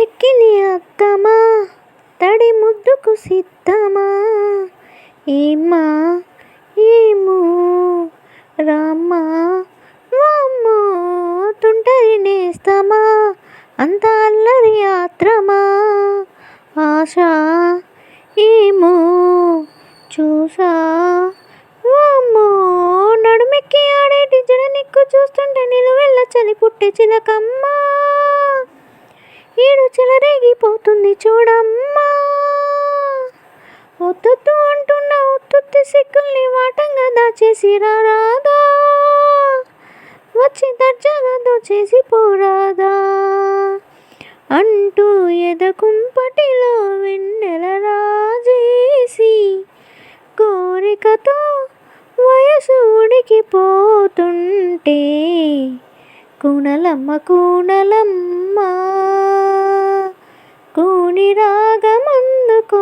చెక్కిలి అత్తమా? తడి ముద్దుకు సిద్ధమా? ఏమ్మా ఏమో? రామ్మా వామ్మో తుంటరి నేస్తమా? అంత అల్లరి యాత్రమా ఆశ ఏమో? చూసా? వామ్మో నడుమెక్కి ఆడేటి జడ నిక్కు చూస్తుంటే నిలువెళ్ళ చలి పుట్టే చిలకమ్మా? పోతుంది చూడమ్మా. ఒత్తొత్తు అంటున్న ఉత్తుత్తి సిక్కుల్ని వాటంగా దాచేసి రారాదా వచ్చి దర్జాగా దోచేసి పోరాదా. అంటూ ఎదకుంపటిలో వెన్నెల రాజేసి కోరికతో వయసు ఉడికిపోతుంటే కూనలమ్మ కూనలమ్మ. దేవుని రాగమందుకో